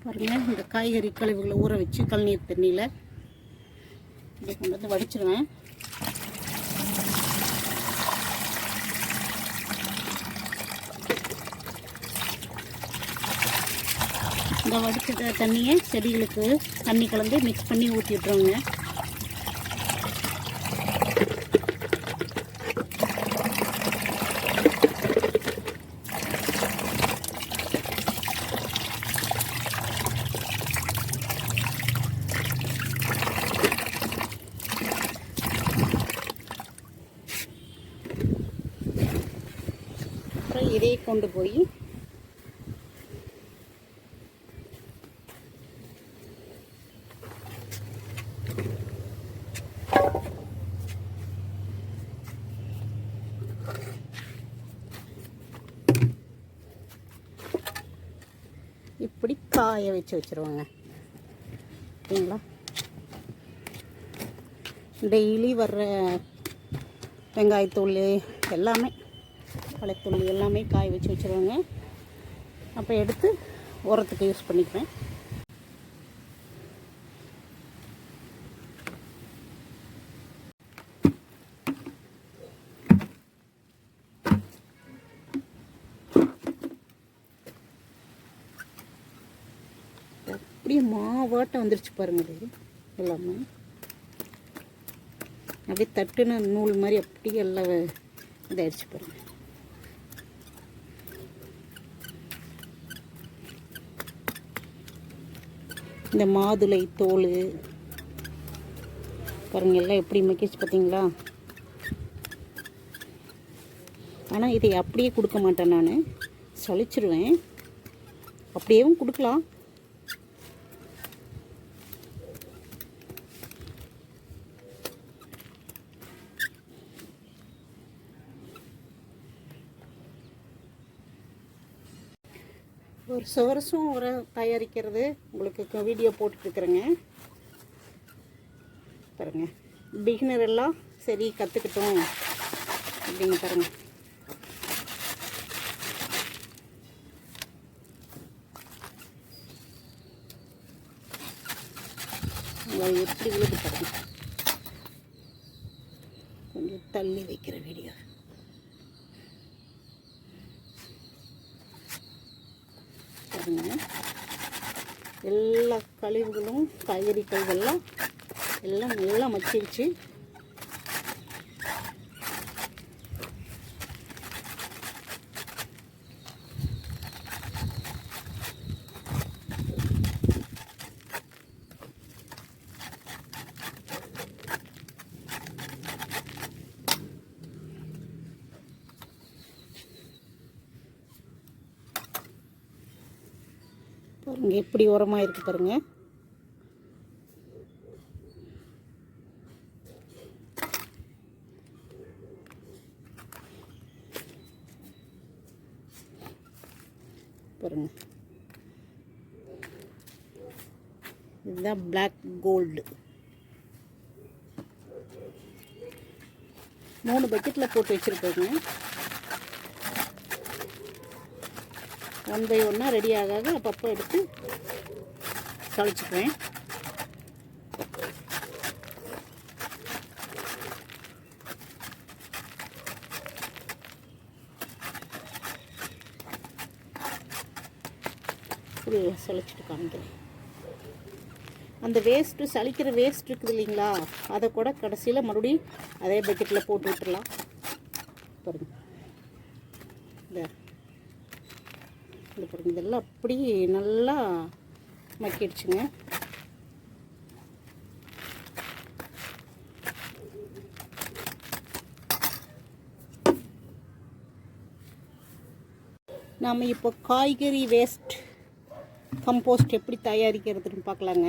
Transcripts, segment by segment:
பாருங்கள் இந்த காய்கறி கழிவுகளை ஊற வச்சு கழுநீர் தண்ணியில் இதை கொண்டு வந்து வடிச்சிருவேன். இந்த வடிச்சிட்ட தண்ணியை செடிகளுக்கு தண்ணி கலந்து மிக்ஸ் பண்ணி ஊற்றி விட்ருவோங்க கொண்டு போய் இப்படி காய வச்சு வச்சுருவாங்க. ஓகேங்களா? டெய்லி வர்ற வெங்காயத்தூள் எல்லாமே பழைத்தூள் எல்லாமே காய வச்சு வச்சுருவாங்க. அப்போ எடுத்து உரத்துக்கு யூஸ் பண்ணிக்குவேன். அப்படியே மாவாட்டம் வந்துருச்சு பாருங்க இது எல்லாமே. அப்படியே தட்டுன நூல் மாதிரி அப்படியே எல்லாம் இதாகிடுச்சு பாருங்கள் இந்த மாதுளை தோல். பாருங்க எல்லாம் எப்படி மக்கிச்சு பார்த்தீங்களா? ஆனால் இதை அப்படியே கொடுக்க மாட்டேன் நான். சளிச்சிருவேன். அப்படியேவும் கொடுக்கலாம். ஒரு சுவரசும் உரம் தயாரிக்கிறது. உங்களுக்கு வீடியோ போட்டுட்ருக்குறேங்க. பாருங்க. பிகினர் எல்லாம் சரி கற்றுக்கிட்டோம் அப்படின்னு பாருங்க. எப்படி விழுது பாருங்க. கொஞ்சம் தள்ளி வைக்கிற வீடியோ பாருங்க எல்லா கழிவுகளும் காய்கறி கழிவுகள்லாம் எல்லாம் நல்லா மச்சிருச்சு பாருங்க எப்படி உரமாக இருக்கு பாருங்க. பாருங்க. இதுதான் பிளாக் கோல்டு மூணு பக்கெட்டில் போட்டு வச்சுருக்கோங்க. ஒன் பை ஒன்னாக ரெடி ஆக ஆக அப்பப்போ எடுத்து தொலைச்சிக்குவேன். ஃபுல்லாக சளிச்சுட்டு காமிக்கிறேன். அந்த வேஸ்ட்டு சளிக்கிற வேஸ்ட் இருக்குது இல்லைங்களா? அதை கூட கடைசியில் மறுபடியும் அதே பக்கெட்டில் போட்டு விட்டுடலாம் பாருங்கள் இந்த இந்த பாருங்கள் இதெல்லாம் அப்படி நல்லா மக்கிடுச்சுங்க. நாம் இப்போ காய்கறி வேஸ்ட் கம்போஸ்ட் எப்படி தயாரிக்கிறதுன்னு பார்க்கலாங்க.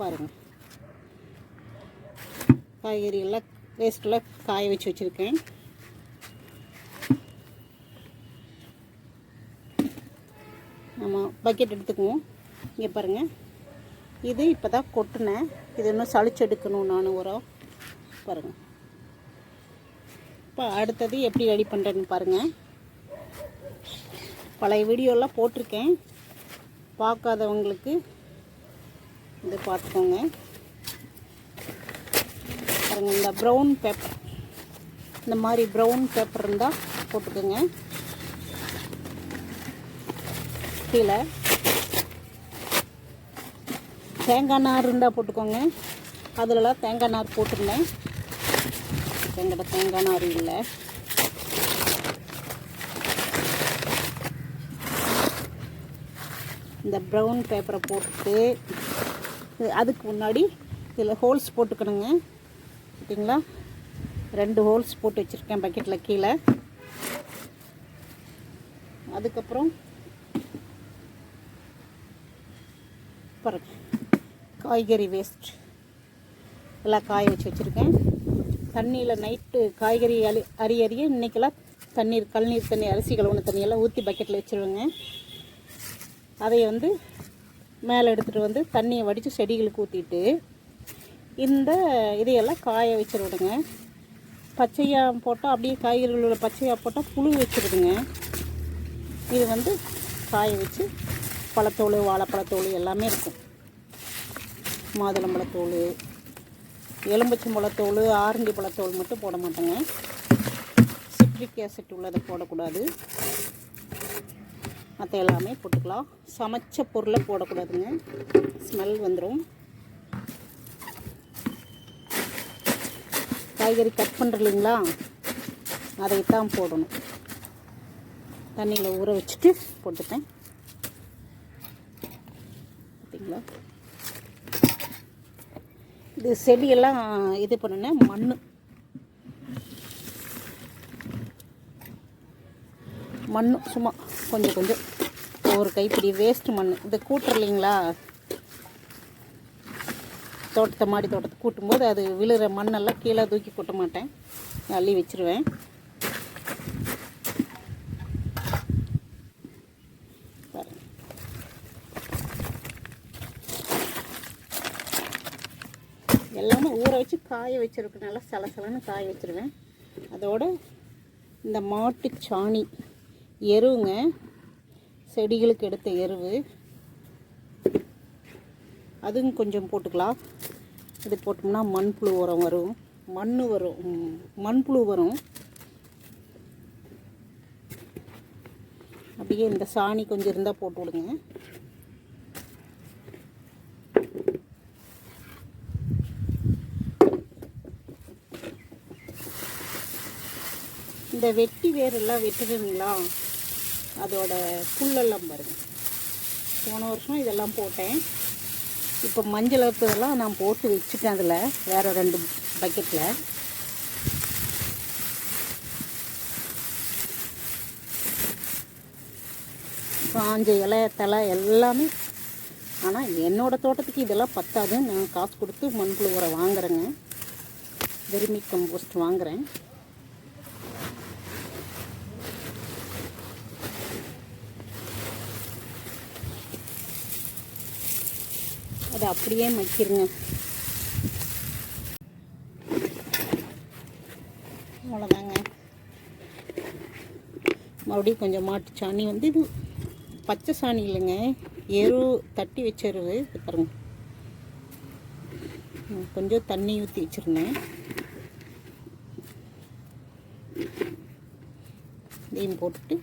பாருங்கள் காய்கறியெல்லாம் வேஸ்ட்டெல்லாம் காய வச்சு வச்சுருக்கேன் நம்ம பக்கெட் எடுத்துக்குவோம். இங்கே பாருங்கள் இது இப்போ தான் கொட்டினேன். இது இன்னும் சளிச்செடுக்கணும் நான் உரம் பாருங்கள் இப்போ அடுத்தது எப்படி ரெடி பண்ணுறேன்னு பாருங்கள் பழைய வீடியோலாம் போட்டிருக்கேன். பார்க்காதவங்களுக்கு இது பார்த்துக்கோங்க. பாருங்கள் இந்த ப்ரௌன் பேப்பர் இந்த மாதிரி ப்ரௌன் பேப்பர் இருந்தால் போட்டுக்கோங்க. கீழே. தேங்காய் நார் இருந்தால் போட்டுக்கோங்க. அதிலலாம் தேங்காய் நார் போட்டிருந்தேன். எங்கிட்ட தேங்காய் நார் இல்லை. இந்த ப்ரௌன் பேப்பரை போட்டு அதுக்கு முன்னாடி இதில் ஹோல்ஸ் போட்டுக்கணுங்க. ஓகேங்களா? ரெண்டு ஹோல்ஸ் போட்டு வச்சுருக்கேன் பக்கெட்டில் கீழே. அதுக்கப்புறம் பாருங்கள் காய்கறி வேஸ்ட் எல்லாம் காய வச்சு வச்சுருக்கேன். தண்ணியில் நைட்டு காய்கறி அலி அரி அரிய இன்றைக்கெல்லாம் தண்ணீர் கல்நீர் தண்ணி அரிசி கழுவுன தண்ணியெல்லாம் ஊற்றி பக்கெட்டில் வச்சுருவேங்க. அதை வந்து மேலே எடுத்துகிட்டு வந்து தண்ணியை வடித்து செடிகளுக்கு ஊற்றிட்டு இந்த இதையெல்லாம் காய வச்சுருவிடுங்க பச்சையாக போட்டால் அப்படியே காய்கறிகளோட பச்சையாக போட்டால் புழு வச்சுருதுங்க இது வந்து காய வச்சு பழத்தோல் வாழைப்பழத்தோல் எல்லாமே இருக்கும். மாதுளம்பழத்தோல் எலும்பச்சம்பழத்தோல் ஆரஞ்சு பழத்தோல் மட்டும் போட மாட்டேங்க. சிட்ரிக் ஆசிட் உள்ளதை போடக்கூடாது. மற்ற எல்லாமே போட்டுக்கலாம். சமைச்ச பொருளை போடக்கூடாதுங்க. ஸ்மெல் வந்துடும் காய்கறி கட் பண்ணுற இல்லைங்களா? அதைத்தான் போடணும். தண்ணியில் ஊற வச்சுட்டு போட்டுப்பேன். பார்த்தீங்களா இது செடியெல்லாம் இது பண்ணுனேன் மண் மண் சும்மா கொஞ்சம் கொஞ்சம். ஒரு கைப்பிடி வேஸ்ட் மண் இது கூட்டுற இல்லைங்களா தோட்டத்தை மாடி தோட்டத்தை கூட்டும்போது அது விழுற மண்ணெல்லாம் கீழே தூக்கி கொட்ட மாட்டேன். அள்ளி வச்சிருவேன். எல்லாமே ஊற வச்சு காய வச்சிருக்கு நல்லா சலசலன்னு காய வச்சிருவேன். அதோட இந்த மாட்டு சாணி எருவுங்க செடிகளுக்கு எடுத்த எருவு அதுவும் கொஞ்சம் போட்டுக்கலாம். இது போட்டோம்னா மண்புழு உரம் வரும். மண் வரும். மண்புழு வரும். அப்படியே இந்த சாணி கொஞ்சம் இருந்தால் போட்டு விடுங்க. இந்த வெட்டி வேரெல்லாம் வெட்டுதுங்களா அதோட புல்லெல்லாம் பாருங்கள் போன வருஷம் இதெல்லாம் போட்டேன். இப்போ மஞ்சள் அறுத்ததெல்லாம் நான் போட்டு வச்சுட்டேன் அதில் வேறு ரெண்டு பக்கெட்டில் காஞ்ச இலை தலை எல்லாமே ஆனால் என்னோடய தோட்டத்துக்கு இதெல்லாம் பத்தாது நான் காசு கொடுத்து மண்புழு உரம் வாங்குறேங்க. வெர்மி கம்போஸ்ட் வாங்குறேன். அதை அப்படியே மக்கிருங்க. அவ்வளோதாங்க. மறுபடியும் கொஞ்சம் மாட்டு சாணி வந்து இது பச்சை சாணி இல்லைங்க. எரு தட்டி வச்ச பாருங்க. கொஞ்சம் தண்ணி ஊற்றி வச்சுருந்தேன். இதையும் போட்டுட்டு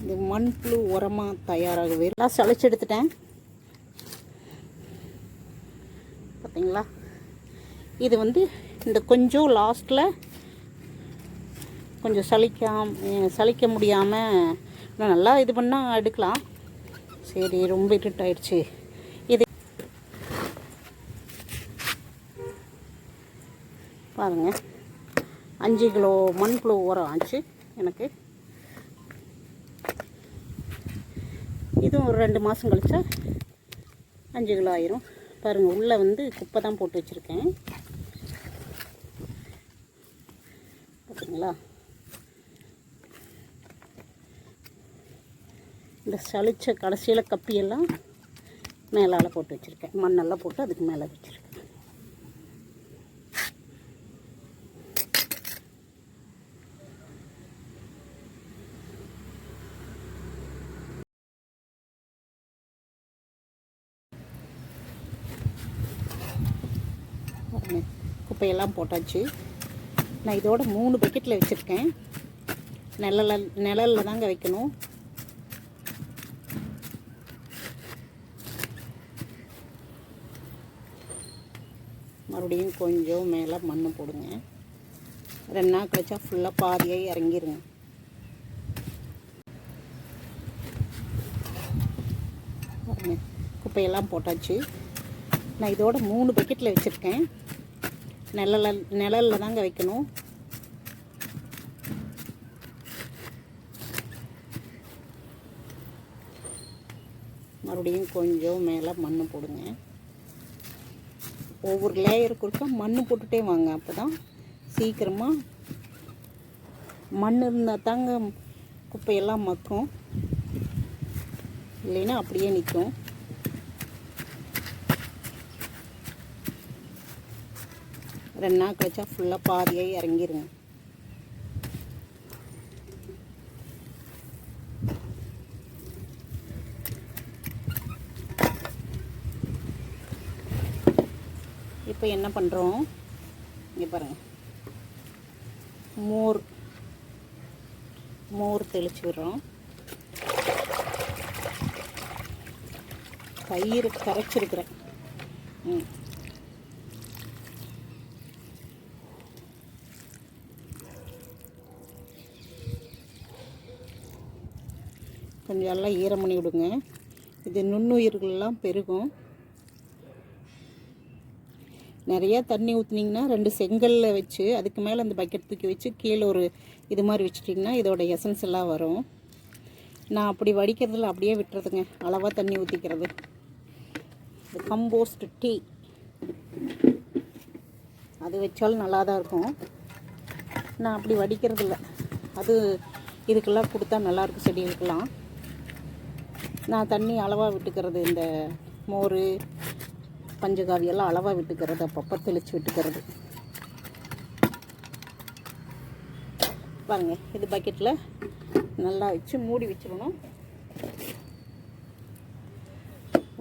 இந்த மண்புழு உரமாக தயாராகவே எல்லாம் சளிச்சு எடுத்துட்டேன். பார்த்தீங்களா இது வந்து இந்த கொஞ்சம் லாஸ்ட்டில் கொஞ்சம் சலிக்காம சலிக்க முடியாமல் நல்லா இது பண்ணால் எடுக்கலாம். சரி ரொம்ப இருட்டாயிடுச்சு இது பாருங்கள் அஞ்சு கிலோ மண்புழு உரம் ஆச்சு எனக்கு. இதுவும் ஒரு ரெண்டு மாதம் கழிச்சா அஞ்சு கிலோ ஆயிரும். பாருங்கள் உள்ளே வந்து குப்பை தான் போட்டு வச்சுருக்கேன். பார்த்தீங்களா இந்த சளிச்ச கடைசியில் கப்பியெல்லாம் மேலால் போட்டு வச்சுருக்கேன். மண்ணெல்லாம் போட்டு அதுக்கு மேலே வச்சுருக்கேன். பாருங்க, குப்பையெல்லாம் போட்டாச்சு. நான் இதோட மூணு பக்கெட்டில் வச்சுருக்கேன். நிழல நிழலில் தாங்க வைக்கணும். மறுபடியும் கொஞ்சம் மேலே மண் போடுங்க. ரெண்டு நாள் கழிச்சா ஃபுல்லாக பாதியாக இறங்கிருங்க. குப்பையெல்லாம் போட்டாச்சு. நான் இதோட மூணு பக்கெட்டில் வச்சுருக்கேன். நிழல நிழலில் தாங்க வைக்கணும். மறுபடியும் கொஞ்சம் மேலே மண் போடுங்க. ஒவ்வொரு லேயருக்கு இருக்க மண் போட்டுட்டே வாங்க அப்போ தான் சீக்கிரமாக மண் இருந்தால் தாங்க குப்பையெல்லாம் மக்கும். இல்லைன்னா அப்படியே நிற்கும் ரெண்டு நாள் கழிச்சா ஃபுல்லாக பாதியாக இறங்கிருங்க. இப்போ என்ன பண்ணுறோம் இங்கே பாருங்கள் மோர் மோர் தெளிச்சு விடுறோம். தயிர் கரைச்சிருக்கிறேன். ம். கொஞ்சம் எல்லாம் ஈரம் பண்ணி விடுங்க. இது நுண்ணுயிர்கள்லாம் பெருகும். நிறையா தண்ணி ஊற்றுனீங்கன்னா ரெண்டு செங்கலில் வச்சு அதுக்கு மேலே அந்த பக்கெட் தூக்கி வச்சு கீழே ஒரு இது மாதிரி வச்சுட்டிங்கன்னா இதோட எசன்ஸ் எல்லாம் வரும். நான் அப்படி வடிக்கிறதுல அப்படியே விட்டுறதுங்க. அளவாக தண்ணி ஊற்றிக்கிறது இது கம்போஸ்ட் டீ அது வச்சாலும் நல்லா தான் இருக்கும். நான் அப்படி வடிக்கிறதில்ல. அது இதுக்கெல்லாம் கொடுத்தா நல்லாயிருக்கும் செடிகளுக்கெல்லாம் நான் தண்ணி அளவாக விட்டுக்கிறது இந்த மோர் பஞ்சகாவியெல்லாம் அளவாக விட்டுக்கிறது அப்பப்போ தெளித்து விட்டுக்கிறது. பாருங்க இது பக்கெட்டில் நல்லா வச்சு மூடி வச்சிடணும்.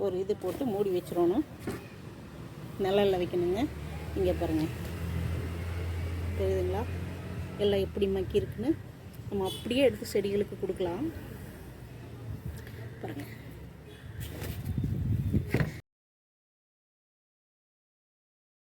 ஒரு இது போட்டு மூடி வச்சிடணும். நிழலில் வைக்கணுங்க. இங்கே பாருங்கள் தெரியுதுங்களா? எல்லாம் எப்படி மக்கி இருக்குன்னு? நம்ம அப்படியே எடுத்து செடிகளுக்கு கொடுக்கலாம். பாருங்கள்